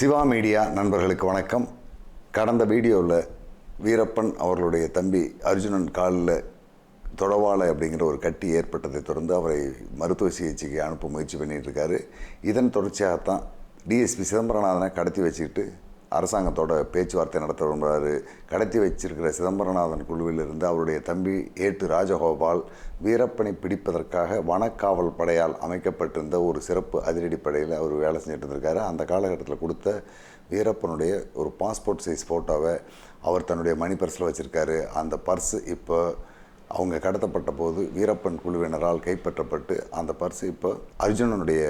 Siva media நண்பர்களுக்கு வணக்கம். கடந்த வீடியோவில் வீரப்பன் அவர்களுடைய தம்பி அர்ஜுனன் காலில் தொடவாளை அப்படிங்கிற ஒரு கட்டி ஏற்பட்டதை தொடர்ந்து அவரை மருத்துவ சிகிச்சைக்கு அனுப்ப முயற்சி பண்ணிகிட்ருக்காரு இதன் தொடர்ச்சியாகத்தான் டிஎஸ்பி சிதம்பரநாதனை கடத்தி வச்சுக்கிட்டு அரசாங்கத்தோட பேச்சுவார்த்தை நடத்த விரும்புகிறாரு கடத்தி வச்சிருக்கிற சிதம்பரநாதன் குழுவிலிருந்து அவருடைய தம்பி ஏட்டு ராஜகோபால் வீரப்பனை பிடிப்பதற்காக வனக்காவல் படையால் அமைக்கப்பட்டிருந்த ஒரு சிறப்பு அதிரடிப்படையில் அவர் வேலை செஞ்சுட்டு இருந்திருக்காரு. அந்த காலகட்டத்தில் கொடுத்த வீரப்பனுடைய ஒரு பாஸ்போர்ட் சைஸ் ஃபோட்டோவை அவர் தன்னுடைய மணி பர்ஸில் வச்சுருக்காரு. அந்த பர்ஸு இப்போ அவங்க கடத்தப்பட்ட போது வீரப்பன் குழுவினரால் கைப்பற்றப்பட்டு அந்த பர்ஸ் இப்போ அர்ஜுனனுடைய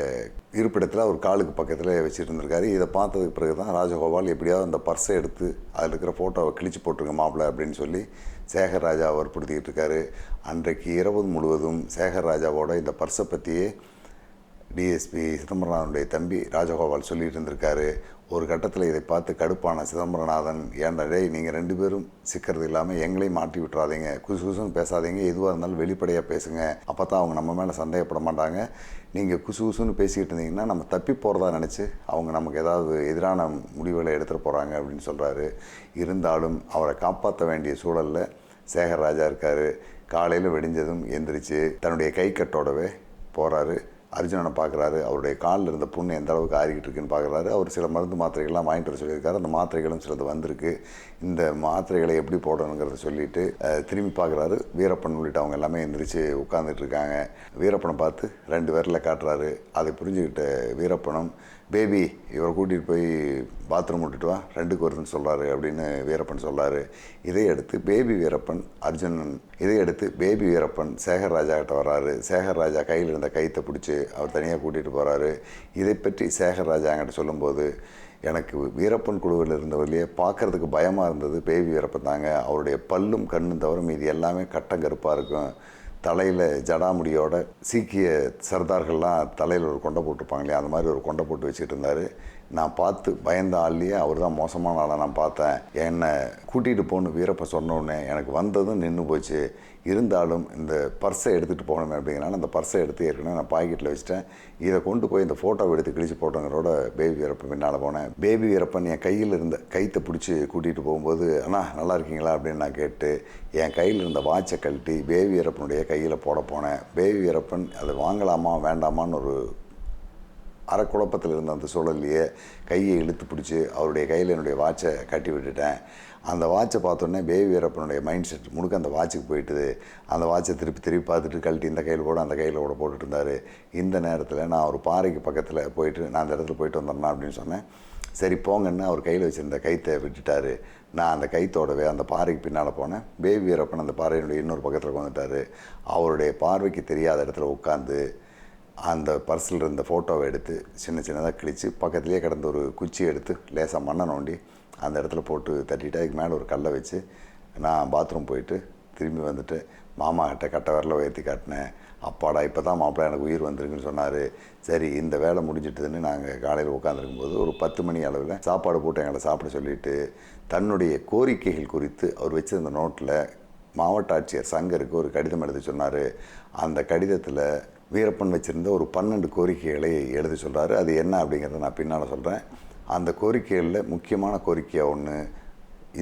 இருப்பிடத்தில் அவர் காலுக்கு பக்கத்தில் வச்சுருந்துருக்காரு. இதை பார்த்ததுக்கு பிறகு தான் ராஜகோபால் எப்படியாவது அந்த பர்ஸை எடுத்து அதில் இருக்கிற ஃபோட்டோவை கிழிச்சு போட்டுருங்க மாப்பிள்ள அப்படின்னு சொல்லி சேகர் ராஜா வற்புறுத்திக்கிட்டு இருக்காரு அன்றைக்கு இரவு முழுவதும் சேகர் ராஜாவோட இந்த பர்ஸை பற்றியே டிஎஸ்பி சிதம்பரநாதனுடைய தம்பி ராஜகோபால் சொல்லிட்டு இருந்திருக்காரு. ஒரு கட்டத்தில் இதை பார்த்து கடுப்பான சிதம்பரநாதன் ஏன்டே நீங்கள் ரெண்டு பேரும் சிக்கிறது இல்லாமல் எங்களையும் மாட்டி விட்டுறாதீங்க. குசு குசுன்னு பேசாதீங்க. எதுவாக இருந்தாலும் வெளிப்படையாக பேசுங்க. அப்போ தான் அவங்க நம்ம மேலே சந்தேகப்பட மாட்டாங்க. நீங்கள் குசு குசுன்னு பேசிக்கிட்டு இருந்தீங்கன்னா நம்ம தப்பி போகிறதா நினச்சி அவங்க நமக்கு ஏதாவது எதிரான முடிவுகளை எடுத்துகிட்டு போகிறாங்க அப்படின்னு சொல்கிறாரு இருந்தாலும் அவரை காப்பாற்ற வேண்டிய சூழலில் சேகர் ராஜா இருக்கார். காலையில் வெடிஞ்சதும் எந்திரிச்சு தன்னுடைய கை கட்டோடவே போகிறாரு அர்ஜுனனை பார்க்குறாரு. அவருடைய காலில் இருந்த புண்ணு எந்த அளவுக்கு ஆறிக்கிட்டு இருக்குன்னு பார்க்குறாரு. அவர் சில மருந்து மாத்திரைகள்லாம் வாங்கிட்டு வர சொல்லியிருக்காரு. அந்த மாத்திரைகளும் சிலது வந்திருக்கு. இந்த மாத்திரைகளை எப்படி போடணுங்கிறத சொல்லிட்டு திரும்பி பார்க்குறாரு. வீரப்பன் உள்ளிட்ட அவங்க எல்லாமே எந்திரிச்சு உட்காந்துட்டு இருக்காங்க. வீரப்பனை பார்த்து ரெண்டு பேரில் காட்டுறாரு. அதை புரிஞ்சுக்கிட்ட வீரப்பனும் பேபி இவரை கூட்டிகிட்டு போய் பாத்ரூம் விட்டுட்டு வா ரெண்டுக்கு வருதுன்னு சொல்கிறாரு அப்படின்னு வீரப்பன் சொல்கிறாரு இதை அடுத்து பேபி வீரப்பன் அர்ஜுனன் இதை அடுத்து பேபி வீரப்பன் சேகர் ராஜா கிட்ட வர்றாரு. சேகர் ராஜா கையில் இருந்த கைத்தை பிடிச்சி அவர் தனியாக கூட்டிகிட்டு போகிறாரு இதை பற்றி சேகர் ராஜா என்கிட்ட சொல்லும்போது எனக்கு வீரப்பன் குழுவில் இருந்தவர்களே பார்க்கறதுக்கு பயமாக இருந்தது பேபி வீரப்பன் தாங்க. அவருடைய பல்லும் கண்ணும் தவிர மீது எல்லாமே கட்டங்கருப்பாக இருக்கும். தலையில் ஜடாமுடியோட சீக்கிய சர்தார்கள்லாம் தலையில் ஒரு கொண்டை போட்டிருப்பாங்க இல்லையா? அந்த மாதிரி ஒரு கொண்டை போட்டு வச்சுட்டு இருந்தார். நான் பார்த்து பயந்த ஆள்லேயே அவர் தான் மோசமான ஆளை நான் பார்த்தேன். என்னை கூட்டிகிட்டு போகணும் வீரப்ப சொன்ன உடனே எனக்கு வந்ததும் நின்று போச்சு. இருந்தாலும் இந்த பர்ஸை எடுத்துகிட்டு போகணுமே அப்படிங்கிறனால அந்த பர்ஸை எடுத்து ஏற்கனவே நான் பாக்கெட்டில் வச்சுட்டேன். இதை கொண்டு போய் இந்த ஃபோட்டோவை எடுத்து கிழிச்சு போட்டவங்களோட பேபி வீரப்பன் பின்னால் போனேன். பேபி வீரப்பன் என் கையில் இருந்த கைத்தை பிடிச்சி கூட்டிகிட்டு போகும்போது அண்ணா நல்லா இருக்கீங்களா? அப்படின்னு நான் கேட்டு என் கையில் இருந்த வாட்சை கழட்டி பேபி வீரப்பனுடைய கையில் போட போனேன். பேபி வீரப்பன் அதை வாங்கலாமா? வேண்டாமான்னு ஒரு அறக்குழப்பத்தில் இருந்த அந்த சூழல்லையே கையை இழுத்து பிடிச்சி அவருடைய கையில் என்னுடைய வாட்சை கட்டி விட்டுட்டேன். அந்த வாட்சை பார்த்தோன்னே பேபி வீரப்பனுடைய மைண்ட் செட் முழுக்க அந்த வாட்சுக்கு போயிட்டுது. அந்த வாட்சை திருப்பி திருப்பி பார்த்துட்டு கழட்டி இந்த கையில் கூட அந்த கையில் கூட போட்டுட்டு இருந்தார். இந்த நேரத்தில் நான் ஒரு பாறைக்கு பக்கத்தில் போயிட்டு நான் அந்த இடத்துல போயிட்டு வந்துடுறேன் அப்படின்னு சொன்னேன். சரி போங்கன்னு அவர் கையில் வச்சுருந்த கைத்தை விட்டுட்டாரு. நான் அந்த கைத்தோடவே அந்த பாறைக்கு பின்னால் போனேன். பேபி வீரப்பன் அந்த பாறையினுடைய இன்னொரு பக்கத்தில் வந்துட்டார் அவருடைய பார்வைக்கு தெரியாத இடத்துல உட்காந்து அந்த பர்சில் இருந்த ஃபோட்டோவை எடுத்து சின்ன சின்னதாக கிழித்து பக்கத்துலேயே கிடந்த ஒரு குச்சி எடுத்து லேசாக மண்ணை நோண்டி அந்த இடத்துல போட்டு தட்டிட்டு அதுக்கு மேலே ஒரு கல்லை வச்சு நான் பாத்ரூம் போயிட்டு திரும்பி வந்துட்டு மாமா கிட்ட கட்டை விரல உயர்த்தி காட்டினேன். அப்பாடா இப்போ தான் மாப்பிள்ளை எனக்கு உயிர் வந்திருக்குன்னு சொன்னார். சரி இந்த வேலை முடிஞ்சிட்டுதுன்னு நாங்கள் காலையில் உட்காந்துருக்கும் போது ஒரு பத்து மணி அளவில் சாப்பாடு போட்டு எங்களை சாப்பிட சொல்லிட்டு தன்னுடைய கோரிக்கைகள் குறித்து அவர் வச்சிருந்த நோட்டில் மாவட்ட ஆட்சியர் சங்கருக்கு ஒரு கடிதம் எழுதி சொன்னார். அந்த கடிதத்தில் வீரப்பன் வச்சுருந்த ஒரு பன்னெண்டு கோரிக்கைகளை எழுதி சொல்கிறாரு அது என்ன அப்படிங்கிறத நான் பின்னால் சொல்கிறேன் அந்த கோரிக்கைகளில் முக்கியமான கோரிக்கையாக ஒன்று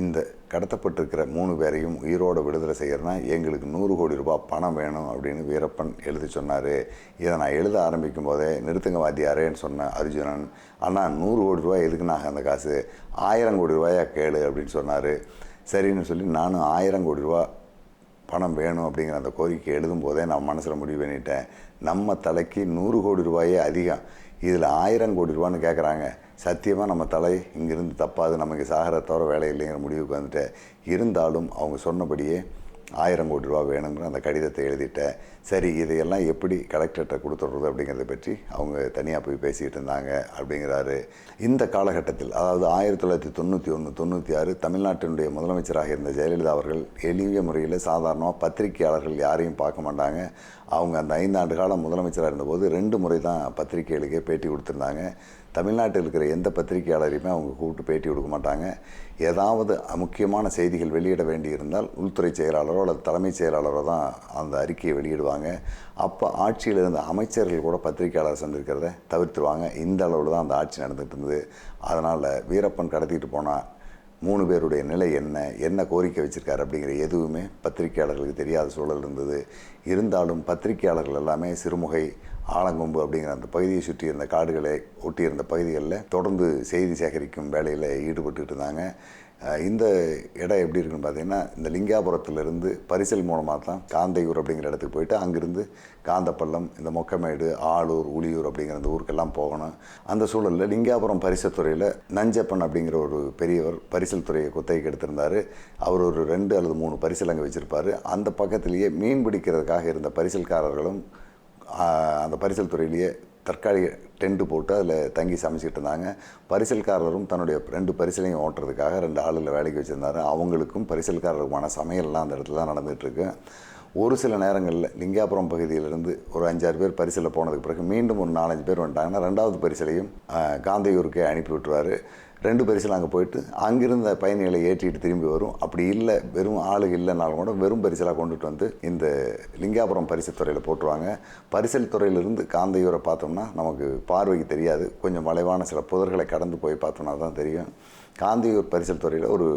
இந்த கடத்தப்பட்டிருக்கிற மூணு பேரையும் உயிரோடு விடுதலை செய்கிறனா எங்களுக்கு நூறு கோடி ரூபாய் பணம் வேணும் அப்படின்னு வீரப்பன் எழுதி சொன்னார். இதை நான் எழுத ஆரம்பிக்கும் போதே நிறுத்துங்க வாத்தியாரேன்னு சொன்ன அர்ஜுனன் அண்ணா நூறு கோடி ரூபாய் எதுக்குனாக அந்த காசு? ஆயிரம் கோடி ரூபாயா கேளு அப்படின்னு சொன்னார். சரின்னு சொல்லி நானும் ஆயிரம் கோடி ரூபா பணம் வேணும் அப்படிங்கிற அந்த கோரிக்கை எழுதும் போதே நான் மனசில் முடிவு பண்ணிட்டேன். நம்ம தலைக்கு நூறு கோடி ரூபாயே அதிகம். இதில் ஆயிரம் கோடி ரூபான்னு கேட்குறாங்க சத்தியமாக நம்ம தலை இங்கிருந்து தப்பாது. நமக்கு சாகர தவிர வேலை இல்லைங்கிற முடிவுக்கு வந்துட்டு இருந்தாலும் அவங்க சொன்னபடியே ஆயிரம் கோடி ரூபா வேணுங்கிற அந்த கடிதத்தை எழுதிட்டேன் சரி இதையெல்லாம் எப்படி கலெக்டர்கிட்ட கொடுத்துட்றது அப்படிங்கிறத பற்றி அவங்க தனியாக போய் பேசிக்கிட்டு இருந்தாங்க அப்படிங்கிறாரு. இந்த காலகட்டத்தில் அதாவது ஆயிரத்தி தொள்ளாயிரத்தி தொண்ணூற்றி ஒன்று தொண்ணூற்றி ஆறு தமிழ்நாட்டினுடைய முதலமைச்சராக இருந்த ஜெயலலிதா அவர்கள் எளிய முறையில் சாதாரணமாக பத்திரிகையாளர்கள் யாரையும் பார்க்க மாட்டாங்க. அவங்க அந்த ஐந்தாண்டு காலம் முதலமைச்சராக இருந்தபோது ரெண்டு முறை தான் பத்திரிகைகளுக்கே பேட்டி கொடுத்துருந்தாங்க. தமிழ்நாட்டில் இருக்கிற எந்த பத்திரிகையாளரையுமே அவங்க கூப்பிட்டு பேட்டி கொடுக்க மாட்டாங்க. ஏதாவது முக்கியமான செய்திகள் வெளியிட வேண்டியிருந்தால் உள்துறை செயலாளரோ அல்லது தலைமைச் செயலாளரோ தான் அந்த அறிக்கையை வெளியிடுவாங்க. அப்போ ஆட்சியில் இருந்த அமைச்சர்கள் கூட பத்திரிகையாளர் சந்திருக்கிறத தவிர்த்துருவாங்க. இந்த அளவில் தான் அந்த ஆட்சி நடந்துகிட்டு இருந்தது அதனால் வீரப்பன் கடத்திட்டு போனால் மூணு பேருடைய நிலை என்ன? என்ன கோரிக்கை வச்சுருக்காரு அப்படிங்கிற எதுவுமே பத்திரிகையாளர்களுக்கு தெரியாத சூழல் இருந்தது. இருந்தாலும் பத்திரிகையாளர்கள் எல்லாமே சிறுமுகை ஆலங்கொம்பு அப்படிங்கிற அந்த பகுதியை சுற்றி இருந்த காடுகளை ஒட்டியிருந்த பகுதிகளில் தொடர்ந்து செய்தி சேகரிக்கும் வேலையில் ஈடுபட்டுக்கிட்டு இருந்தாங்க. இந்த இடம் எப்படி இருக்குன்னு பார்த்தீங்கன்னா இந்த லிங்காபுரத்துலேருந்து பரிசல் மூலமாக தான் காந்தையூர் அப்படிங்கிற இடத்துக்கு போயிட்டு அங்கேருந்து காந்தப்பள்ளம் இந்த மொக்கமேடு ஆளூர் உளியூர் அப்படிங்கிற அந்த ஊருக்கெல்லாம் போகணும். அந்த சூழலில் லிங்காபுரம் பரிசத்துறையில் நஞ்சப்பன் அப்படிங்கிற ஒரு பெரியவர் பரிசல் துறையை குத்தகைக்கு எடுத்திருந்தார். அவர் ஒரு ரெண்டு அல்லது மூணு பரிசல் அங்கே வச்சுருப்பார். அந்த பக்கத்திலேயே மீன் பிடிக்கிறதுக்காக இருந்த பரிசல்காரர்களும் அந்த பரிசல் துறையிலேயே தற்காலிக டென்ட் போட்டு அதில் தங்கி சமைச்சிக்கிட்டு இருந்தாங்க. பரிசல்காரரும் தன்னுடைய ரெண்டு பரிசலையும் ஓட்டுறதுக்காக ரெண்டு ஆளுகளை வேலைக்கு வச்சுருந்தாரு. அவங்களுக்கும் பரிசல்காரருக்குமான சமையல்லாம் அந்த இடத்துல தான் நடந்துகிட்ருக்கு. ஒரு சில நேரங்களில் லிங்காபுரம் பகுதியிலிருந்து ஒரு அஞ்சாறு பேர் பரிசலில் போனதுக்கு பிறகு மீண்டும் ஒரு நாலஞ்சு பேர் வந்துட்டாங்கன்னா ரெண்டாவது பரிசலையும் காந்தையூருக்கே அனுப்பி விட்டுருவார். ரெண்டு பரிசில் அங்கே போயிட்டு அங்கிருந்த பயணிகளை ஏற்றிட்டு திரும்பி வரும். அப்படி இல்லை வெறும் ஆளு இல்லைனாலும் கூட வெறும் பரிசலாக கொண்டுட்டு வந்து இந்த லிங்காபுரம் பரிசல் துறையில் போட்டுருவாங்க. பரிசல் துறையிலிருந்து காந்தையூரை பார்த்தோம்னா நமக்கு பார்வைக்கு தெரியாது. கொஞ்சம் மலைவான சில புதர்களை கடந்து போய் பார்த்தோம்னா தான் தெரியும். காந்தியூர் பரிசல் துறையில் ஒரு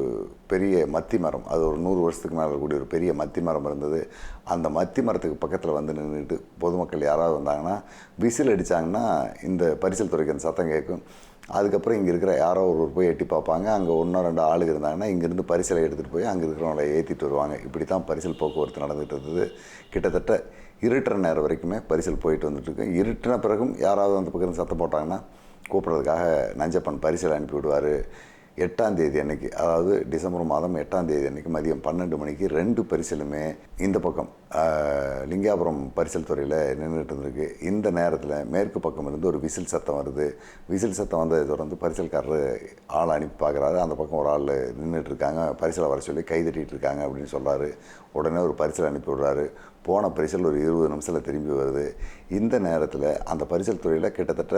பெரிய மத்தி மரம் அது ஒரு நூறு வருஷத்துக்கு மேலே கூடிய ஒரு பெரிய மத்தி மரம் இருந்தது. அந்த மத்தி மரத்துக்கு பக்கத்தில் வந்து நின்றுட்டு பொதுமக்கள் யாராவது வந்தாங்கன்னா விசில் அடித்தாங்கன்னா இந்த பரிசல் துறைக்கு அந்த சத்தம் கேட்கும். அதுக்கப்புறம் இங்கே இருக்கிற யாரோ ஒருவர் போய் எட்டி பார்ப்பாங்க. அங்கே ஒன்றோ ரெண்டு ஆளுங்க இருந்தாங்கன்னா இங்கேருந்து பரிசலை எடுத்துகிட்டு போய் அங்கே இருக்கிறவங்களை ஏற்றிட்டு வருவாங்க. இப்படி தான் பரிசல் போக்குவரத்து நடந்துகிட்டு இருந்தது. கிட்டத்தட்ட இருட்டுற நேரம் வரைக்குமே பரிசல் போயிட்டு வந்துட்டுருக்கு இருட்டின பிறகும் யாராவது அந்த பக்கம் சத்தம் போட்டாங்கன்னா கூப்பிட்றதுக்காக நஞ்சப்பன் பரிசல் அனுப்பி விடுவார் எட்டாம் தேதி அன்னைக்கு அதாவது டிசம்பர் மாதம் எட்டாம் தேதி அன்னைக்கு மதியம் பன்னெண்டு மணிக்கு ரெண்டு பரிசலுமே இந்த பக்கம் லிங்காபுரம் பரிசல் துறையில் நின்றுட்டு இருந்திருக்கு. இந்த நேரத்தில் மேற்கு பக்கம் இருந்து ஒரு விசில் சத்தம் வருது. விசில் சத்தம் வந்ததை தொடர்ந்து பரிசல்காரர் ஆள் அனுப்பி பார்க்குறாரு. அந்த பக்கம் ஒரு ஆள் நின்றுட்டு இருக்காங்க. பரிசலை வர சொல்லி கைதட்டிகிட்டு இருக்காங்க அப்படின்னு சொல்கிறாரு உடனே ஒரு பரிசல் அனுப்பி விடுறாரு. போன பரிசல் ஒரு இருபது நிமிஷத்தில் திரும்பி வருது. இந்த நேரத்தில் அந்த பரிசல் துறையில் கிட்டத்தட்ட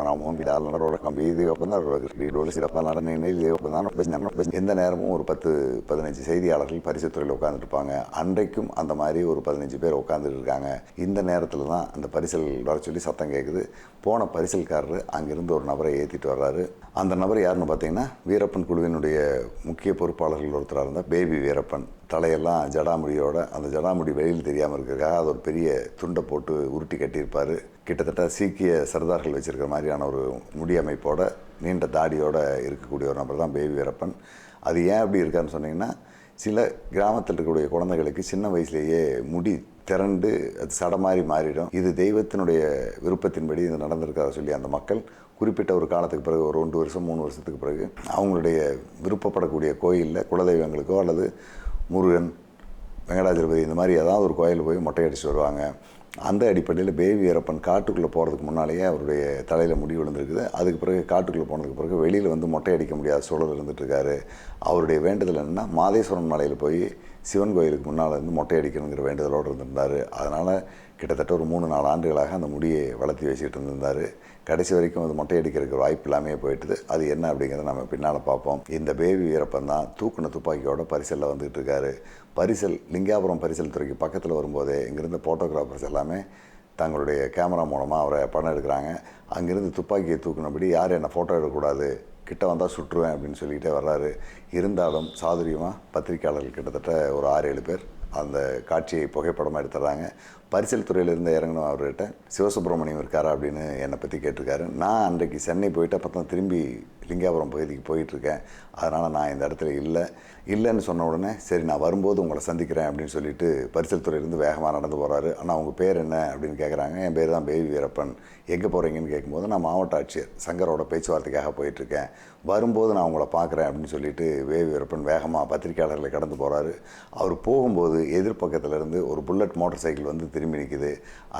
ராமோகன் பிடாலனரோட கம்பி இது ஒப்பந்தாரோட சிறப்பாக நடன நிலையில் பேசி எந்த நேரமும் ஒரு பத்து பதினஞ்சு செய்தியாளர்கள் பரிசுத்துறையில் உட்காந்துருப்பாங்க அன்றைக்கும் அந்த மாதிரி ஒரு பதினஞ்சு பேர் உட்காந்துட்டு இருக்காங்க இந்த நேரத்தில் தான் அந்த பரிசல் வர சொல்லி சத்தம் கேட்குது போன பரிசல்காரர் அங்கிருந்து ஒரு நபரை ஏற்றிட்டு வர்றாரு அந்த நபர் யாருன்னு பார்த்தீங்கன்னா வீரப்பன் குழுவினுடைய முக்கிய பொறுப்பாளர்கள் ஒருத்தராக இருந்தால் பேபி வீரப்பன் தலையெல்லாம் ஜடாமுடியோட அந்த ஜடாமுடி வெளியில் தெரியாமல் இருக்கிறதுக்காக அது ஒரு பெரிய துண்டை போட்டு உருட்டி கட்டியிருப்பார் கிட்டத்தட்ட சீக்கிய சர்தார்கள் வச்சுருக்கிற மாதிரியான ஒரு முடியமைப்போடு நீண்ட தாடியோடு இருக்கக்கூடிய ஒரு நபர் தான் பேபி வீரப்பன். அது ஏன் அப்படி இருக்கான்னு சொன்னீங்கன்னா சில கிராமத்தில் இருக்கக்கூடிய குழந்தைகளுக்கு சின்ன வயசுலேயே முடி திரண்டு அது சட மாதிரி மாறிடும். இது தெய்வத்தினுடைய விருப்பத்தின்படி இது நடந்திருக்காத சொல்லி அந்த மக்கள் குறிப்பிட்ட ஒரு காலத்துக்கு பிறகு ஒரு ரெண்டு வருஷம் மூணு வருஷத்துக்கு பிறகு அவங்களுடைய விருப்பப்படக்கூடிய கோயிலில் குலதெய்வங்களுக்கோ அல்லது முருகன் வெங்கடாஜலபதி இந்த மாதிரி ஏதாவது ஒரு கோயில் போய் மொட்டை அடிச்சுட்டு வருவாங்க. அந்த அடிப்படையில் பேபி வீரப்பன் காட்டுக்குள்ளே போகிறதுக்கு முன்னாலேயே அவருடைய தலையில் முடி விழுந்திருக்குது. அதுக்கு பிறகு காட்டுக்குள்ளே போனதுக்கு பிறகு வெளியில் வந்து மொட்டை அடிக்க முடியாத சூழல் இருந்துகிட்ருக்காரு. அவருடைய வேண்டுதல் என்னென்னா மாதேஸ்வரன் மலையில் போய் சிவன் கோயிலுக்கு முன்னால் இருந்து மொட்டை அடிக்கணுங்கிற வேண்டுதலோடு இருந்திருந்தார். அதனால் கிட்டத்தட்ட ஒரு மூணு நாலு ஆண்டுகளாக அந்த முடியை வளர்த்தி வச்சுக்கிட்டு இருந்திருந்தார். கடைசி வரைக்கும் அது மொட்டை அடிக்கிறதுக்கு வாய்ப்பு இல்லாமே போயிட்டுது. அது என்ன அப்படிங்கிறத நம்ம பின்னால் பார்ப்போம். இந்த பேபி வீரப்பன் தான் தூக்குன துப்பாக்கியோட பரிசலில் வந்துகிட்டு இருக்காரு. பரிசல் லிங்காபுரம் பரிசல் துறைக்கு பக்கத்தில் வரும்போதே இங்கிருந்த ஃபோட்டோகிராஃபர்ஸ் எல்லாமே தங்களுடைய கேமரா மூலமாக அவரை படம் எடுக்கிறாங்க. அங்கேருந்து துப்பாக்கியை தூக்குனபடி யார் என்னை ஃபோட்டோ எடுக்கக்கூடாது கிட்ட வந்தால் சுற்றுவேன் அப்படின்னு சொல்லிக்கிட்டே வர்றாரு. இருந்தாலும் சாதுரியமாக பத்திரிக்கையாளர்கள் கிட்டத்தட்ட ஒரு ஆறு ஏழு பேர் அந்த காட்சியை புகைப்படமாக எடுத்துடுறாங்க. பரிசல் துறையிலேருந்து இறங்கணும் அவர்கிட்ட. சிவசுப்பிரமணியம் இருக்காரா அப்படின்னு என்னை பற்றி கேட்டிருக்காரு. நான் அன்றைக்கு சென்னை போயிட்டு அப்போ தான் திரும்பி லிங்காபுரம் பகுதிக்கு போயிட்டுருக்கேன். அதனால் நான் இந்த இடத்துல இல்லை. இல்லைன்னு சொன்ன உடனே சரி நான் வரும்போது உங்களை சந்திக்கிறேன் அப்படின்னு சொல்லிட்டு பரிசல் துறையிலேருந்து வேகமாக நடந்து போகிறாரு ஆனால் உங்கள் பேர் என்ன அப்படின்னு கேட்குறாங்க என் பேர் தான் பேபி வீரப்பன். எங்கே போகிறீங்கன்னு கேட்கும்போது நான் மாவட்ட ஆட்சியர் சங்கரோட பேச்சுவார்த்தைக்காக போயிட்டுருக்கேன். வரும்போது நான் உங்களை பார்க்குறேன் அப்படின்னு சொல்லிட்டு வே வீரப்பன் வேகமாக பத்திரிக்கையாளர்களை கடந்து போகிறாரு அவர் போகும்போது எதிர்பக்கத்துல இருந்து ஒரு புல்லட் மோட்டார் சைக்கிள் வந்து திரு திரும்பி நிற்குது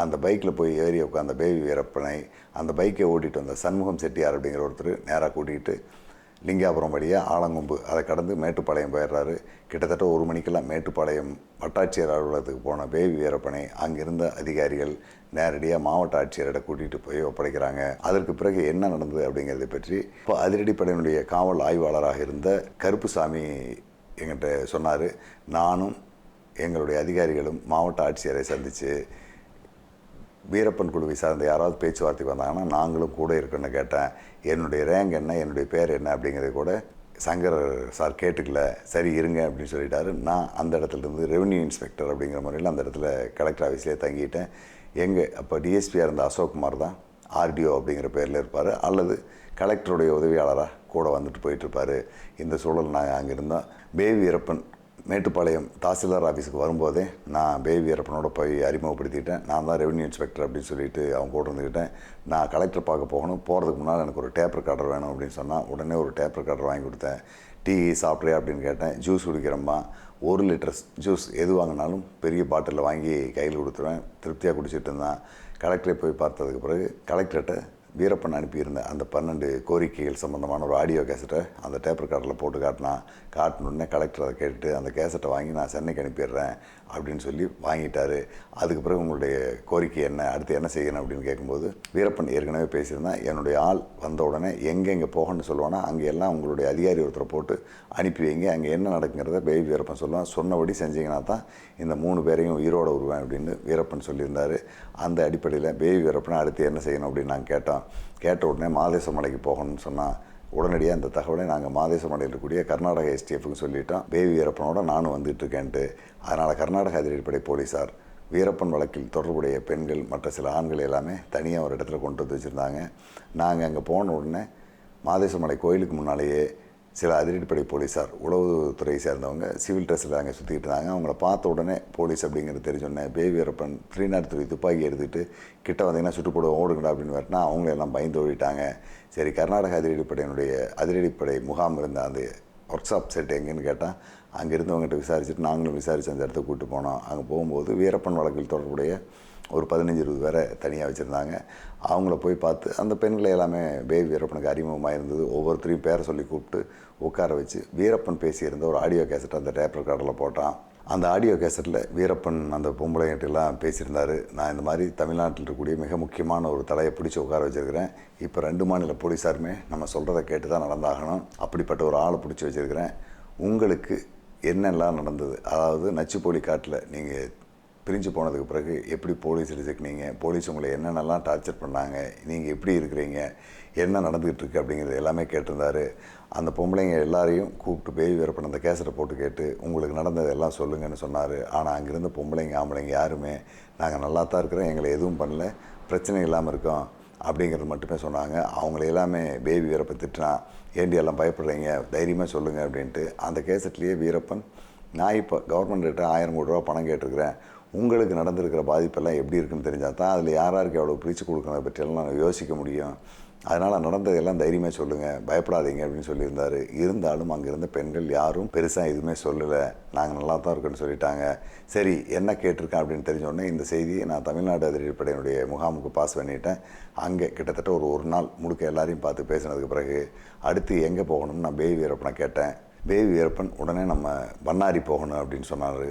அந்த பைக்கில் போய் ஏறி உட்காந்த பேபி வீரப்பனை அந்த பைக்கை ஓட்டிகிட்டு வந்த சண்முகம் செட்டியார் அப்படிங்கிற ஒருத்தர் நேராக கூட்டிகிட்டு லிங்காபுரம் வழியாக ஆலங்கொம்பு அதை கடந்து மேட்டுப்பாளையம் போயிடுறாரு. கிட்டத்தட்ட ஒரு மணிக்கெல்லாம் மேட்டுப்பாளையம் வட்டாட்சியர் அலுவலகத்துக்கு போன பேவி வீரப்பனை அங்கிருந்த அதிகாரிகள் நேரடியாக மாவட்ட ஆட்சியரிட கூட்டிகிட்டு போய் ஒப்படைக்கிறாங்க. அதற்கு பிறகு என்ன நடந்தது அப்படிங்கிறத பற்றி இப்போ அதிரடிப்படையினுடைய காவல் ஆய்வாளராக இருந்த கருப்புசாமி எங்கிட்ட சொன்னார். நானும் எங்களுடைய அதிகாரிகளும் மாவட்ட ஆட்சியரை சந்தித்து வீரப்பன் குழுவை சார்ந்த யாராவது பேச்சுவார்த்தைக்கு வந்தாங்கன்னா நாங்களும் கூட இருக்கணும்னு கேட்டேன். என்னுடைய ரேங்க் என்ன என்னுடைய பேர் என்ன அப்படிங்கிறத கூட சங்கர் சார் கேட்டுக்கல சரி இருங்க அப்படின்னு சொல்லிட்டாரு. நான் அந்த இடத்துல இருந்து இன்ஸ்பெக்டர் அப்படிங்கிற முறையில் அந்த இடத்துல கலெக்டர் ஆஃபீஸ்லேயே தங்கிட்டேன். எங்கே அப்போ டிஎஸ்பியாக இருந்த அசோக்குமார் தான் ஆர்டிஓ அப்படிங்கிற பேரில் இருப்பார். அல்லது கலெக்டருடைய உதவியாளராக கூட வந்துட்டு போயிட்டுருப்பார் இந்த சூழல் நாங்கள் அங்கே இருந்தோம் பேவி வீரப்பன் மேட்டுப்பாளையம் தாசில்தார் ஆஃபீஸுக்கு வரும்போதே நான் பேபி அரப்பனோட போய் அறிமுகப்படுத்திட்டேன். நான் தான் ரெவன்யூ இன்ஸ்பெக்டர் அப்படின்னு சொல்லிட்டு அவங்க கூட இருந்துக்கிட்டேன் நான் கலெக்டர் பார்க்க போகணும். போகிறதுக்கு முன்னால் எனக்கு ஒரு டேப் ரெக்கார்டர் வேணும் அப்படின்னு சொன்னால் உடனே ஒரு டேப் ரெக்கார்டர் வாங்கி கொடுத்தேன். டீ சாப்பிட்றியா அப்படின்னு கேட்டேன். ஜூஸ் குடிக்கிறோம்மா. ஒரு லிட்டர் ஜூஸ் எது வாங்கினாலும் பெரிய பாட்டிலில் வாங்கி கையில் கொடுத்துருவேன். திருப்தியாக குடிச்சிட்டு இருந்தேன். கலெக்டரை போய் பார்த்ததுக்கு பிறகு கலெக்டர்கிட்ட வீரப்பன் அனுப்பியிருந்த அந்த பன்னெண்டு கோரிக்கைகள் சம்மந்தமான ஒரு ஆடியோ கேசட்டை அந்த டேப் ரெக்கார்டில் போட்டு காட்டினா காட்டணுன்னே கலெக்டர் அதை கேட்டு அந்த கேசட்டை வாங்கி நான் சென்னைக்கு அனுப்பிடுறேன் அப்படின்னு சொல்லி வாங்கிட்டார். அதுக்கு பிறகு உங்களுடைய கோரிக்கை என்ன? அடுத்து என்ன செய்யணும் அப்படின்னு கேட்கும்போது வீரப்பன் ஏற்கனவே பேசியிருந்தேன் என்னுடைய ஆள் வந்த உடனே எங்கெங்கே போகணும்னு சொல்லுவானா அங்கே எல்லாம் உங்களுடைய அதிகாரி ஒருத்தரை போட்டு அனுப்பி வைங்க. அங்கே என்ன நடக்குங்கிறத பேபி வீரப்பன் சொல்லுவான். சொன்னபடி செஞ்சீங்கன்னா தான் இந்த மூணு பேரையும் உயிரோட வருவேன் அப்படின்னு வீரப்பன் சொல்லியிருந்தார். அந்த அடிப்படையில் பேபி வீரப்பனை அடுத்து என்ன செய்யணும் அப்படின்னு நாங்கள் கேட்டோம் கேட்ட உடனே மாதேச மலைக்கு போகணும்னு சொன்னால் உடனடியாக இந்த தகவலை நாங்கள் மாதேசமடையில் இருக்கக்கூடிய கர்நாடக எஸ்டிஎஃப்னு சொல்லிட்டோம். பேவி வீரப்பனோட நானும் வந்துட்டு இருக்கேன்ட்டு அதனால் கர்நாடக அதிரடிப்படை போலீஸார் வீரப்பன் வழக்கில் தொடர்புடைய பெண்கள் மற்ற சில ஆண்கள் எல்லாமே தனியாக ஒரு இடத்துல கொண்டு வந்து வச்சுருந்தாங்க. நாங்கள் அங்கே போன உடனே மாதேசமலை கோயிலுக்கு முன்னாலேயே சில அதிரடிப்படை போலீஸார் உளவுத்துறையை சேர்ந்தவங்க சிவில் ட்ரெஸ்ஸில் அங்கே சுற்றிக்கிட்டு இருந்தாங்க. அவங்கள பார்த்த உடனே போலீஸ் அப்படிங்கிறது தெரிஞ்சோடனே பேவியரப்பன் த்ரீ நாட் த்ரீ துப்பாக்கி எடுத்துகிட்டு கிட்ட வந்தீங்கன்னா சுட்டு போடுவோம் ஓடுங்கடா அப்படின்னு வரட்டினா அவங்கள எல்லாம் பயந்து ஓடிட்டாங்க. சரி கர்நாடக அதிரடிப்படையினுடைய அதிரடிப்படை முகாம் இருந்த அந்த ஒர்க் ஷாப் செட் எங்கேன்னு கேட்டால் அங்கே இருந்தவங்ககிட்ட விசாரிச்சுட்டு நாங்களும் விசாரித்து அந்த இடத்துக்கு கூப்பிட்டு போனோம். அங்கே போகும்போது வீரப்பன் வழக்கில் தொடர்புடைய ஒரு பதினஞ்சு இருபது பேரை தனியாக வச்சுருந்தாங்க. அவங்கள போய் பார்த்து அந்த பெண்களை எல்லாமே பேபி வீரப்பனுக்கு அறிமுகமாக இருந்தது. ஒவ்வொருத்தரையும் பேரை சொல்லி கூப்பிட்டு உட்கார வச்சு வீரப்பன் பேசியிருந்த ஒரு ஆடியோ கேசட் அந்த டேப் ரெக்கார்டில் போட்டான். அந்த ஆடியோ கேசட்டில் வீரப்பன் அந்த பொம்பளைங்கிட்டலாம் பேசியிருந்தார். நான் இந்த மாதிரி தமிழ்நாட்டில் இருக்கக்கூடிய மிக முக்கியமான ஒரு தலையை பிடிச்சி உட்கார வச்சுருக்கிறேன். இப்போ ரெண்டு மாநில போலீஸாருமே நம்ம சொல்கிறத கேட்டு தான் நடந்தாகணும். அப்படிப்பட்ட ஒரு ஆளை பிடிச்சி வச்சுருக்கிறேன். உங்களுக்கு என்னெல்லாம் நடந்தது? அதாவது நச்சுப்போலி காட்டில் நீங்கள் பிரிஞ்சு போனதுக்கு பிறகு எப்படி போலீஸ் எடுத்துக்கினீங்க? போலீஸ் உங்களை என்னென்னலாம் டார்ச்சர் பண்ணாங்க? நீங்கள் எப்படி இருக்கிறீங்க? என்ன நடந்துகிட்டு இருக்கு அப்படிங்கிறது எல்லாமே கேட்டிருந்தாரு. அந்த பொம்பளைங்க எல்லாரையும் கூப்பிட்டு பேய் வீரப்பன் அந்த கேசட்டை போட்டு கேட்டு உங்களுக்கு நடந்தது எல்லாம் சொல்லுங்கன்னு சொன்னார். ஆனால் அங்கேருந்து பொம்பளைங்க ஆம்பளைங்க யாருமே? நாங்கள் நல்லா தான் இருக்கிறோம். எங்களை எதுவும் பண்ணல. பிரச்சனை இல்லாமல் இருக்கோம். அப்படிங்கிறது மட்டுமே சொன்னாங்க. அவங்கள எல்லாமே பேபி வீரப்பன் திட்டினா ஏண்டி எல்லாம் பயப்படுறீங்க? தைரியமாக சொல்லுங்கள் அப்படின்ட்டு அந்த கேசட்லேயே வீரப்பன் நான் இப்போ கவர்மெண்ட்கிட்ட ஆயிரம் கோடி ரூபா பணம் கேட்டிருக்கிறேன். உங்களுக்கு நடந்திருக்கிற பாதிப்பெல்லாம் எப்படி இருக்குன்னு தெரிஞ்சால் தான் அதில் யார் யாருக்கு எவ்வளோ பிரித்து கொடுக்கறத பற்றியெல்லாம் நாங்கள் யோசிக்க முடியும். அதனால் நடந்ததெல்லாம் தைரியமாக சொல்லுங்கள் பயப்படாதீங்க அப்படின்னு சொல்லியிருந்தாரு. இருந்தாலும் அங்கே இருந்த பெண்கள் யாரும் பெருசாக எதுவுமே சொல்லலை. நாங்கள் நல்லா தான் இருக்கோன்னு சொல்லிட்டாங்க. சரி என்ன கேட்டிருக்கேன் அப்படின்னு தெரிஞ்சோடனே இந்த செய்தியை நான் தமிழ்நாடு அதிரடிப்படையினுடைய முகாமுக்கு பாஸ் பண்ணிட்டேன். அங்கே கிட்டத்தட்ட ஒரு ஒரு நாள் முழுக்க எல்லாரையும் பார்த்து பேசினதுக்கு பிறகு அடுத்து எங்கே போகணும்னு நான் பேவி வீரப்பனை கேட்டேன். பேவி வீரப்பன் உடனே நம்ம பண்ணாரி போகணும் அப்படின்னு சொன்னார்.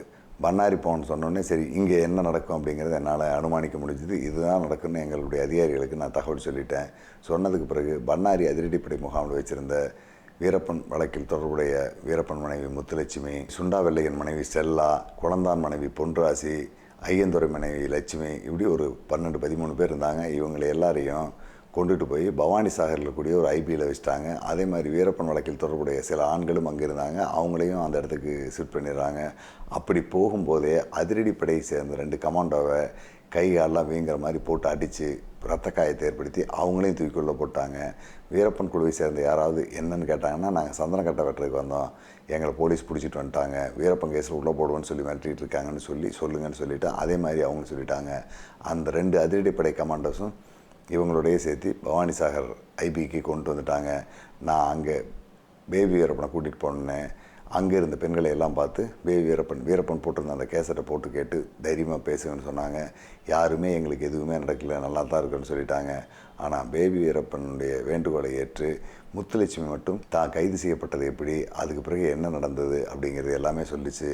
பண்ணாரி போகணும்னு சொன்னோடனே சரி இங்கே என்ன நடக்கும் அப்படிங்கிறத என்னால் அனுமானிக்க முடிஞ்சது. இதுதான் நடக்கும்னு எங்களுடைய அதிகாரிகளுக்கு நான் தகவல் சொல்லிட்டேன். சொன்னதுக்கு பிறகு பண்ணாரி அதிரடிப்படை முகாமில் வச்சுருந்த வீரப்பன் வழக்கில் தொடர்புடைய வீரப்பன் மனைவி முத்துலட்சுமி சுண்டா வெள்ளையன் மனைவி செல்லா குளந்தான் மனைவி பொன்ராசி ஐயந்துறை மனைவி லட்சுமி இப்படி ஒரு பன்னெண்டு பதிமூணு பேர் இருந்தாங்க. இவங்களை எல்லாரையும் கொண்டுட்டு போய் பவானி சாகரில் கூடிய ஒரு ஐபியில் வச்சுட்டாங்க. அதே மாதிரி வீரப்பன் வழக்கில் தொடர்புடைய சில ஆண்களும் அங்கே இருந்தாங்க அவங்களையும் அந்த இடத்துக்கு ஷிஃப்ட் பண்ணிடுறாங்க. அப்படி போகும்போதே அதிரடிப்படையை சேர்ந்த ரெண்டு கமாண்டோவை கை காலெல்லாம் வீங்கிற மாதிரி போட்டு அடித்து ரத்த காயத்தை ஏற்படுத்தி அவங்களையும் தூக்கிக்குள்ளே போட்டாங்க. வீரப்பன் குழுவை சேர்ந்த யாராவது என்னன்னு கேட்டாங்கன்னா நாங்கள் சந்தனக்கட்டை வெட்டுறதுக்கு வந்தோம். எங்களை போலீஸ் பிடிச்சிட்டு வந்துட்டாங்க. வீரப்பன் கேஸில் உள்ளே போடுவோன்னு சொல்லி மிரட்டிகிட்டு இருக்காங்கன்னு சொல்லி சொல்லுங்கன்னு சொல்லிவிட்டு அதே மாதிரி அவங்க சொல்லிட்டாங்க. அந்த ரெண்டு அதிரடிப்படை கமாண்டோஸும் இவங்களோடய சேர்த்து பவானி சாகர் ஐபிக்கு கொண்டு வந்துட்டாங்க. நான் அங்கே பேபி வீரப்பனை கூட்டிகிட்டு போனேன். அங்கே இருந்த பெண்களை எல்லாம் பார்த்து பேபி வீரப்பன் வீரப்பன் போட்டிருந்த அந்த கேசட்டை போட்டு கேட்டு தைரியமாக பேசுங்கன்னு சொன்னாங்க. யாருமே எங்களுக்கு எதுவுமே நடக்கல நல்லா தான் இருக்குன்னு சொல்லிட்டாங்க. ஆனால் பேபி வீரப்பனுடைய வேண்டுகோளை ஏற்று முத்துலட்சுமி மட்டும் தான் கைது செய்யப்பட்டது எப்படி அதுக்கு பிறகு என்ன நடந்தது அப்படிங்கிறது எல்லாமே சொல்லிச்சு.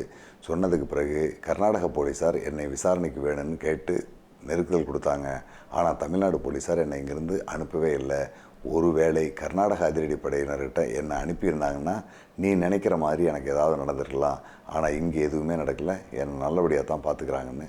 சொன்னதுக்கு பிறகு கர்நாடக போலீஸார் என்னை விசாரணைக்கு வேணும்னு கேட்டு நெருக்குதல் கொடுத்தாங்க. ஆனால் தமிழ்நாடு போலீஸார் என்னை இங்கேருந்து அனுப்பவே இல்லை. ஒருவேளை கர்நாடக அதிரடி படையினர்கிட்ட என்னை அனுப்பியிருந்தாங்கன்னா நீ நினைக்கிற மாதிரி எனக்கு ஏதாவது நடந்திருக்கலாம். ஆனால் இங்கே எதுவுமே நடக்கல. என்னை நல்லபடியாக தான் பார்த்துக்கிறாங்கன்னு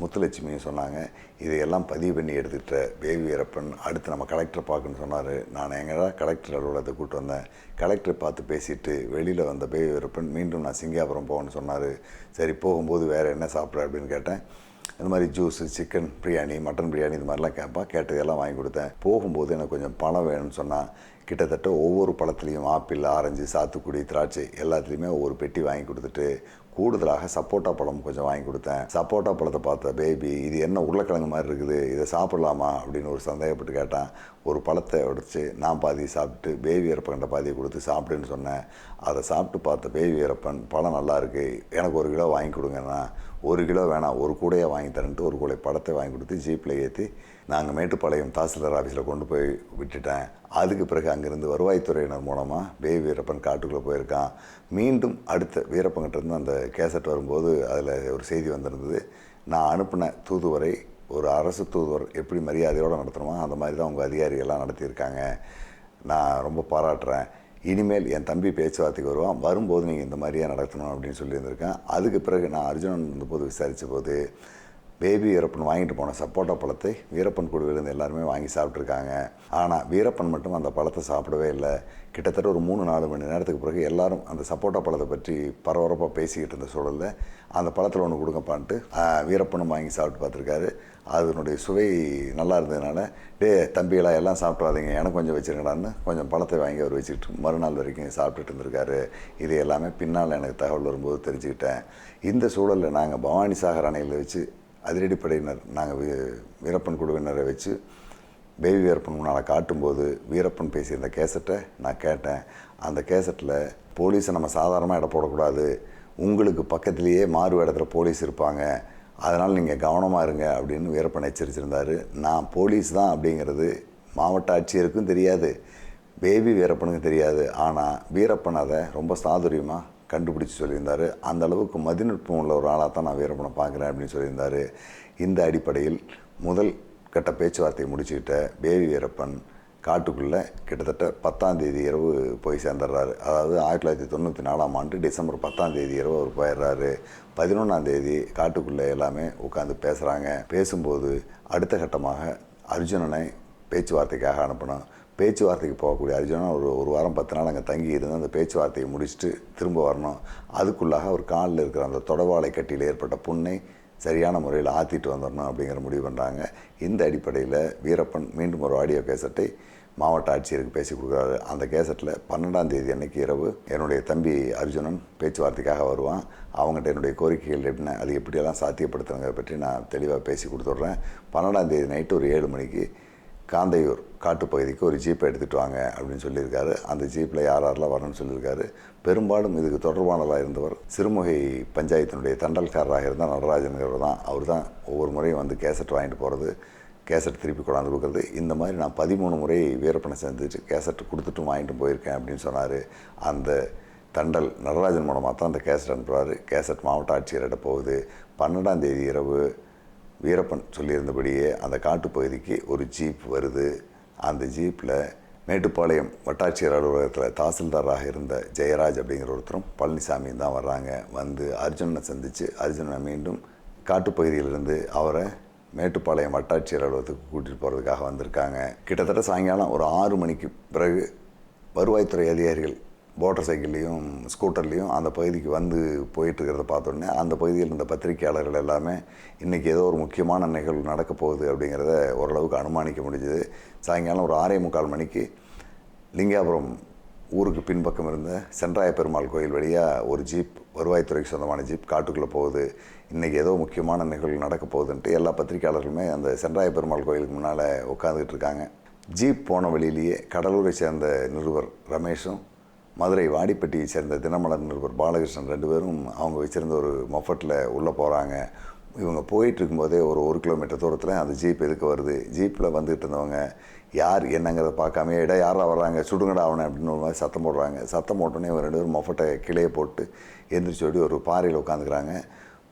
முத்துலட்சுமியும் சொன்னாங்க. இதையெல்லாம் பதிவு பண்ணி எடுத்துக்கிட்ட பேபி வீரப்பன் அடுத்து நம்ம கலெக்டர் பார்க்கணும்னு சொன்னார். நான் எங்கடா கலெக்டர் அலுவலகத்தை கூப்பிட்டு வந்தேன். கலெக்டரை பார்த்து பேசிட்டு வெளியில் வந்த பேபி வீரப்பன் மீண்டும் நான் சிங்காபுரம் போகணும்னு சொன்னார். சரி போகும்போது வேறு என்ன சாப்பிட்ற? அப்படின்னு கேட்டேன். இந்த மாதிரி juice chicken biryani mutton biryani இது மாதிரிலாம் கேட்பான் கேட்டதெல்லாம் வாங்கி கொடுத்தேன். போகும்போது எனக்கு கொஞ்சம் பணம் வேணும்னு சொன்னால் கிட்டத்தட்ட ஒவ்வொரு பழத்துலேயும் ஆப்பிள் ஆரஞ்சு சாத்துக்குடி திராட்சை எல்லாத்துலேயுமே ஒவ்வொரு பெட்டி வாங்கி கொடுத்துட்டு கூடுதலாக சப்போட்டா பழம் கொஞ்சம் வாங்கி கொடுத்தேன். சப்போட்டா பழத்தை பார்த்த பேபி இது என்ன உருளைக்கிழங்கு மாதிரி இருக்குது இதை சாப்பிடலாமா அப்படின்னு ஒரு சந்தேகப்பட்டு கேட்டான். ஒரு பழத்தை உடைச்சு நான் பாதி சாப்பிட்டு பேபி வீரப்பன்கிட்ட பாதியை கொடுத்து சாப்பிடுன்னு சொன்னேன். அதை சாப்பிட்டு பார்த்த பேபி இறப்பன் பழம் நல்லா இருக்குது எனக்கு ஒரு கிலோ வாங்கி கொடுங்கன்னா ஒரு கிலோ வேணாம் ஒரு கூடையை வாங்கி தரேன்ட்டு ஒரு கூடை படத்தை வாங்கி கொடுத்து ஜீப்பில் ஏற்றி நாங்கள் மேட்டுப்பாளையம் தாசில்தார் ஆஃபீஸில் கொண்டு போய் விட்டுட்டேன். அதுக்கு பிறகு அங்கேருந்து வருவாய்த்துறையினர் மூலமாக வே. வீரப்பன் காட்டுக்குள்ளே போயிருக்கான். மீண்டும் அடுத்த வீரப்பன்கிட்டருந்து அந்த கேசட் வரும்போது அதில் ஒரு செய்தி வந்திருந்தது. நான் அனுப்பின தூதுவரை ஒரு அரசு தூதுவர் எப்படி மரியாதையோடு நடத்தணுமோ அந்த மாதிரி தான் உங்கள் அதிகாரிகள்லாம் நடத்தியிருக்காங்க. நான் ரொம்ப பாராட்டுறேன். இனிமேல் என் தம்பி பேச்சுவார்த்தைக்கு வருவான். வரும்போது நீங்கள் இந்த மாதிரியே நடத்தணும் அப்படின்னு சொல்லியிருந்திருக்கேன். அதுக்கு பிறகு நான் அர்ஜுனன் இருந்தபோது விசாரித்த போது பேபி வீரப்பன் வாங்கிட்டு போன சப்போட்டா பழத்தை வீரப்பன் குழுவிலிருந்து எல்லாருமே வாங்கி சாப்பிட்ருக்காங்க ஆனால் வீரப்பன் மட்டும் அந்த பழத்தை சாப்பிடவே இல்லை. கிட்டத்தட்ட ஒரு மூணு நாலு மணி நேரத்துக்கு பிறகு எல்லாரும் அந்த சப்போட்டா பழத்தை பற்றி பரபரப்பாக பேசிக்கிட்டு இருந்த சூழலில் அந்த பழத்தில் ஒன்று கொடுங்கப்பான்ட்டு வீரப்பனும் வாங்கி சாப்பிட்டு பார்த்துருக்காரு. அதனுடைய சுவை நல்லா இருந்ததுனால டே தம்பிகளா எல்லாம் சாப்பிட்றாதீங்க எனக்கு கொஞ்சம் வச்சுருங்கடான்னு கொஞ்சம் பழத்தை வாங்கி அவர் வச்சுக்கிட்டு மறுநாள் வரைக்கும் சாப்பிட்டுட்டு இருந்திருக்காரு. இது எல்லாமே பின்னால் எனக்கு தகவல் வரும்போது தெரிஞ்சுக்கிட்டேன். இந்த சூழலில் நாங்கள் பவானி சாகர் அணையில் வச்சு அதிரடிப்படையினர். நாங்கள் வீ வீரப்பன் குழுவினரை வச்சு பேபி வீரப்பன் முன்னால் காட்டும்போது வீரப்பன் பேசியிருந்த கேசட்டை நான் கேட்டேன். அந்த கேசட்டில் போலீஸை நம்ம சாதாரணமாக இட போடக்கூடாது. உங்களுக்கு பக்கத்துலேயே மாறு இடத்துல போலீஸ் இருப்பாங்க. அதனால் நீங்கள் கவனமாக இருங்க அப்படின்னு வீரப்பன் எச்சரிச்சிருந்தார். நான் போலீஸ் தான் அப்படிங்கிறது மாவட்ட ஆட்சியருக்கும் தெரியாது. பேபி வீரப்பனுக்கும் தெரியாது. ஆனால் வீரப்பன் அதை ரொம்ப சாதுரியமாக கண்டுபிடிச்சி சொல்லியிருந்தார். அந்த அளவுக்கு மதிநுட்பம் உள்ள ஒரு ஆளாக தான் நான் வீரப்பனை பார்க்குறேன் அப்படின்னு சொல்லியிருந்தார். இந்த அடிப்படையில் முதல் கட்ட பேச்சுவார்த்தையை முடிச்சுக்கிட்ட பேபி வீரப்பன் காட்டுக்குள்ளே கிட்டத்தட்ட பத்தாம் தேதி இரவு போய் சேர்ந்துடுறாரு. அதாவது ஆயிரத்தி தொள்ளாயிரத்தி தொண்ணூற்றி நாலாம் ஆண்டு டிசம்பர் பத்தாம் தேதி இரவு அவர் போயிடுறாரு. பதினொன்றாம் தேதி காட்டுக்குள்ளே எல்லாமே உட்காந்து பேசுகிறாங்க பேசும்போது அடுத்த கட்டமாக அர்ஜுனனை பேச்சுவார்த்தைக்காக அனுப்பணும். பேச்சுவார்த்தைக்கு போகக்கூடிய அர்ஜுனன் ஒரு ஒரு வாரம் பத்து நாள் அங்கே தங்கி இருந்து அந்த பேச்சுவார்த்தையை முடிச்சுட்டு திரும்ப வரணும். அதுக்குள்ளாக அவர் காலில் இருக்கிற அந்த தொடவாளை கட்டியில் ஏற்பட்ட புண்ணை சரியான முறையில் ஆற்றிட்டு வந்துடணும் அப்படிங்கிற முடிவு பண்ணுறாங்க இந்த அடிப்படையில் வீரப்பன் மீண்டும் ஒரு ஆடியோ கேசட்டை மாவட்ட ஆட்சியருக்கு பேசி கொடுக்குறாரு. அந்த கேசட்டில் பன்னெண்டாம் தேதி அன்னைக்கு இரவு என்னுடைய தம்பி அர்ஜுனன் பேச்சுவார்த்தைக்காக வருவான். அவங்ககிட்ட என்னுடைய கோரிக்கைகள் என்ன அது எப்படியெல்லாம் சாத்தியப்படுத்துறங்கிறத பற்றி நான் தெளிவாக பேசி கொடுத்துட்றேன். பன்னெண்டாம் தேதி நைட்டு ஒரு ஏழு மணிக்கு காந்தையூர் காட்டுப்பகுதிக்கு ஒரு ஜீப்பை எடுத்துகிட்டு வாங்க அப்படின்னு சொல்லியிருக்காரு. அந்த ஜீப்பில் யார் யாரெல்லாம் வரணும்னு சொல்லியிருக்காரு. பெரும்பாலும் இதுக்கு தொடர்பானதாக இருந்தவர் சிறுமுகை பஞ்சாயத்தினுடைய தண்டல்காரராக இருந்தால் நடராஜனுங்கிறவர் தான். அவர் தான் ஒவ்வொரு முறையும் வந்து கேசட் வாங்கிட்டு போகிறது கேசட் திருப்பி கொண்டாந்து கொடுக்குறது. இந்த மாதிரி நான் பதிமூணு முறை வீரப்பனை செஞ்சுட்டு கேசட் கொடுத்துட்டும் வாங்கிட்டு போயிருக்கேன் அப்படின்னு சொன்னார். அந்த தண்டல் நடராஜன் மூலமாக தான் அந்த கேசட் அனுப்புகிறாரு கேசட் மாவட்ட ஆட்சியரிட போகுது. பன்னெண்டாம் தேதி இரவு வீரப்பன் சொல்லியிருந்தபடியே அந்த காட்டுப்பகுதிக்கு ஒரு ஜீப் வருது. அந்த ஜீப்பில் மேட்டுப்பாளையம் வட்டாட்சியர் அலுவலகத்தில் தாசில்தாராக இருந்த ஜெயராஜ் அப்படிங்கிற ஒருத்தரும் பழனிசாமியும் தான் வர்றாங்க. வந்து அர்ஜுனனை சந்தித்து அர்ஜுனனை மீண்டும் காட்டுப்பகுதியிலிருந்து அவரை மேட்டுப்பாளையம் வட்டாட்சியர் அலுவலகத்துக்கு கூட்டிகிட்டு போகிறதுக்காக வந்திருக்காங்க. கிட்டத்தட்ட சாயங்காலம் ஒரு ஆறு மணிக்கு பிறகு வருவாய்த்துறை அதிகாரிகள் மோட்டர் சைக்கிள்லேயும் ஸ்கூட்டர்லேயும் அந்த பகுதிக்கு வந்து போயிட்டுருக்கிறத பார்த்தோன்னே அந்த பகுதியில் இருந்த பத்திரிகையாளர்கள் எல்லாமே இன்றைக்கி ஏதோ ஒரு முக்கியமான நிகழ்வு நடக்க போகுது அப்படிங்கிறத ஓரளவுக்கு அனுமானிக்க முடிஞ்சுது. சாயங்காலம் ஒரு ஆறே முக்கால் மணிக்கு லிங்காபுரம் ஊருக்கு பின்பக்கம் இருந்த சென்றாய பெருமாள் கோயில் வழியாக ஒரு ஜீப் வருவாய்த்துறைக்கு சொந்தமான ஜீப் காட்டுக்குள்ளே போகுது. இன்றைக்கி ஏதோ முக்கியமான நிகழ்வு நடக்க போகுதுன்ட்டு எல்லா பத்திரிகையாளர்களுமே அந்த சென்றாய பெருமாள் கோயிலுக்கு முன்னால் உட்காந்துக்கிட்டு இருக்காங்க. ஜீப் போன வழியிலேயே கடலூரை சேர்ந்த நிருபர் ரமேஷும் மதுரை வாடிப்பட்டியை சேர்ந்த தினமலர் நிருபர் பாலகிருஷ்ணன் ரெண்டு பேரும் அவங்க வச்சுருந்த ஒரு மொஃபட்டில் உள்ளே போகிறாங்க. இவங்க போயிட்டு இருக்கும்போதே ஒரு ஒரு கிலோமீட்டர் தூரத்தில் அந்த ஜீப் எதுக்கு வருது? ஜீப்பில் வந்துகிட்டு இருந்தவங்க யார் என்னங்கிறத பார்க்காம இடம் யாரா வர்றாங்க? சுடுங்கடா அவனை அப்படின்னு ஒரு மாதிரி சத்தம் போடுறாங்க. சத்தம் போட்டோன்னே இவங்க ரெண்டு பேரும் மொஃபட்டை கிளையை போட்டு எந்திரிச்சு ஓடி ஒரு பாறையில் உட்காந்துக்கிறாங்க.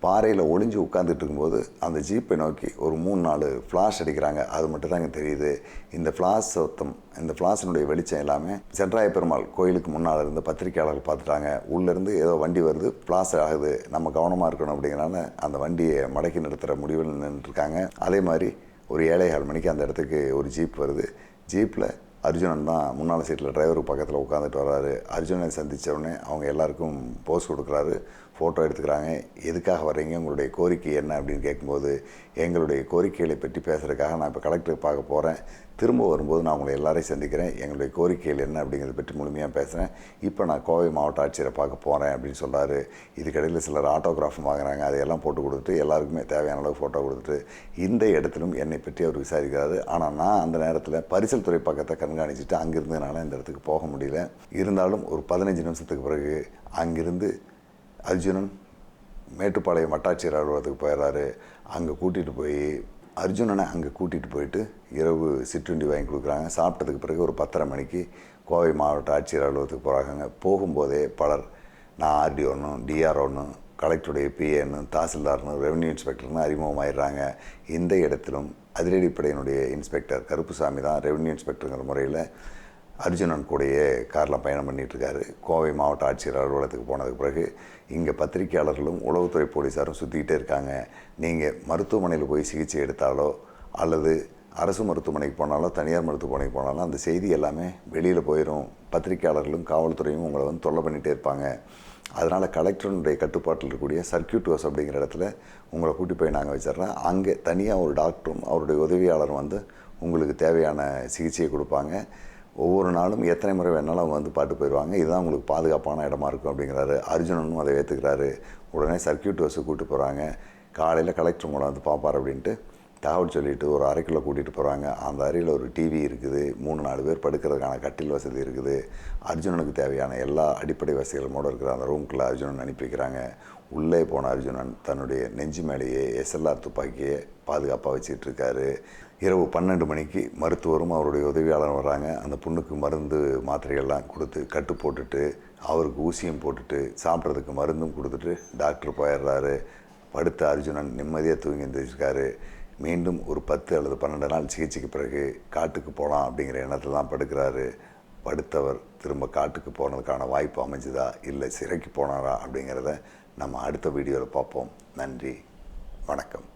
பாறையில் ஒளிஞ்சு உட்காந்துட்டு இருக்கும்போது அந்த ஜீப்பை நோக்கி ஒரு மூணு நாலு ஃப்ளாஷ் அடிக்கிறாங்க. அது மட்டும் தாங்க தெரியுது. இந்த ஃப்ளாஷ் சத்தம் இந்த ஃப்ளாஷினுடைய வெளிச்சம் எல்லாமே சென்றாய பெருமாள் கோயிலுக்கு முன்னால் இருந்து பத்திரிக்கையாளர்கள் பார்த்துட்டாங்க. உள்ளேருந்து ஏதோ வண்டி வருது. ஃப்ளாஷ் ஆகுது. நம்ம கவனமாக இருக்கணும் அப்படிங்கிறனால அந்த வண்டியை மடக்கி நிறுத்துகிற முடிவில் நின்றுருக்காங்க அதே மாதிரி ஒரு ஏழை ஏழு மணிக்கு அந்த இடத்துக்கு ஒரு ஜீப் வருது. ஜீப்பில் அர்ஜுனன் தான் முன்னால் சீட்டில் டிரைவருக்கு பக்கத்தில் உட்காந்துட்டு வர்றாரு. அர்ஜுனனை சந்தித்த உடனே அவங்க எல்லாருக்கும் போஸ் கொடுக்குறாரு. ஃபோட்டோ எடுத்துக்கிறாங்க. எதுக்காக வர்றீங்க? உங்களுடைய கோரிக்கை என்ன அப்படின்னு கேட்கும்போது எங்களுடைய கோரிக்கைகளை பற்றி பேசுகிறதுக்காக நான் இப்போ கலெக்டர் பார்க்க போகிறேன் திரும்ப வரும்போது நான் உங்களை எல்லாரையும் சந்திக்கிறேன். எங்களுடைய கோரிக்கைகள் என்ன அப்படிங்கிறத பற்றி முழுமையாக பேசுகிறேன் இப்போ நான் கோவை மாவட்ட ஆட்சியரை பார்க்க போகிறேன் அப்படின்னு சொல்கிறாரு இதுக்கடையில் சிலர் ஆட்டோகிராஃபும் வாங்குறாங்க. அதையெல்லாம் போட்டு கொடுத்துட்டு எல்லாருக்குமே தேவையான அளவு ஃபோட்டோ கொடுத்துட்டு இந்த இடத்திலும் என்னை பற்றி அவர் விசாரிக்கிறாரு. ஆனால் நான் அந்த நேரத்தில் பரிசல் துறை பக்கத்தை கண்காணிச்சுட்டு அங்கிருந்ததுனால இந்த இடத்துக்கு போக முடியல. இருந்தாலும் ஒரு பதினஞ்சு நிமிஷத்துக்கு பிறகு அங்கிருந்து அர்ஜுனன் மேட்டுப்பாளையம் வட்டாட்சியர் அலுவலகத்துக்கு போயிடுறாரு அங்கே கூட்டிகிட்டு போய் அர்ஜுனனை அங்கே கூட்டிகிட்டு போயிட்டு இரவு சிற்றுண்டி வாங்கி கொடுக்குறாங்க. சாப்பிட்டதுக்கு பிறகு ஒரு பத்தரை மணிக்கு கோவை மாவட்ட ஆட்சியர் அலுவலகத்துக்கு போகிறாங்க போகும்போதே பலர் நான் ஆர்டிஓன்னு டிஆர்ஓன்னு கலெக்டருடைய பிஏன்னு தாசில்தார்னு ரெவன்யூ இன்ஸ்பெக்டர்னு அறிமுகமாயிடுறாங்க. இந்த இடத்திலும் அதிரடிப்படையினுடைய இன்ஸ்பெக்டர் கருப்புசாமி தான் ரெவன்யூ இன்ஸ்பெக்டருங்கிற முறையில் அர்ஜுனன் கூடயே காரில் பயணம் பண்ணிகிட்ருக்காரு கோவை மாவட்ட ஆட்சியர் அலுவலகத்துக்கு போனதுக்கு பிறகு இங்கே பத்திரிகையாளர்களும் உளவுத்துறை போலீஸாரும் சுற்றிக்கிட்டே இருக்காங்க. நீங்கள் மருத்துவமனையில் போய் சிகிச்சை எடுத்தாலோ அல்லது அரசு மருத்துவமனைக்கு போனாலோ தனியார் மருத்துவமனைக்கு போனாலும் அந்த செய்தி எல்லாமே வெளியில் போயிடும் பத்திரிகையாளர்களும் காவல்துறையும் உங்களை வந்து தொல்லை பண்ணிகிட்டே இருப்பாங்க. அதனால் கலெக்டருடைய கட்டுப்பாட்டில் இருக்கக்கூடிய சர்க்கியூட் ஹவுஸ் அப்படிங்கிற இடத்துல உங்களை கூட்டி போய் நாங்கள் வச்சிடுறோம். அங்கே தனியாக ஒரு டாக்டரும் அவருடைய உதவியாளரும் வந்து உங்களுக்கு தேவையான சிகிச்சையை கொடுப்பாங்க. ஒவ்வொரு நாளும் எத்தனை முறை வேணாலும் அவங்க வந்து பாட்டு போயிடுவாங்க. இதுதான் உங்களுக்கு பாதுகாப்பான இடமா இருக்கும் அப்படிங்கிறாரு. அர்ஜுனனும் அதை ஏற்றுக்கிறாரு உடனே சர்க்கியூட் ஹவுஸு கூப்பிட்டு போகிறாங்க காலையில் கலெக்டர் மூலம் வந்து பார்ப்பார் அப்படின்ட்டு தகவல் சொல்லிவிட்டு ஒரு அறைக்குள்ளே கூட்டிகிட்டு போகிறாங்க அந்த அறையில் ஒரு டிவி இருக்குது. மூணு நாலு பேர் படுக்கிறதுக்கான கட்டில் வசதி இருக்குது. அர்ஜுனனுக்கு தேவையான எல்லா அடிப்படை வசதிகளோடு இருக்கிற அந்த ரூம்குள்ளே அர்ஜுனன் அனுப்பி வைக்கிறாங்க. உள்ளே போன அர்ஜுனன் தன்னுடைய நெஞ்சு மேலேயே எஸ்எல்ஆர் துப்பாக்கியை பாதுகாப்பாக வச்சுட்டு இருக்காரு. இரவு பன்னெண்டு மணிக்கு மருத்துவரும் அவருடைய உதவியாளரும் வர்றாங்க. அந்த புண்ணுக்கு மருந்து மாத்திரைகள்லாம் கொடுத்து கட்டு போட்டுட்டு அவருக்கு ஊசியும் போட்டுட்டு சாப்பிட்றதுக்கு மருந்தும் கொடுத்துட்டு டாக்டர் போயிடுறாரு. படுத்த அர்ஜுனன் நிம்மதியாக தூங்கி எழுந்திரிச்சிருக்காரு மீண்டும் ஒரு பத்து அல்லது பன்னெண்டு நாள் சிகிச்சைக்கு பிறகு காட்டுக்கு போகலாம் அப்படிங்கிற எண்ணத்தில் தான் படுக்கிறாரு. படுத்தவர் திரும்ப காட்டுக்கு போனதுக்கான வாய்ப்பு அமைஞ்சுதா? இல்லை சிறைக்கு போனாரா அப்படிங்கிறத நம்ம அடுத்த வீடியோவில் பார்ப்போம். நன்றி. வணக்கம்.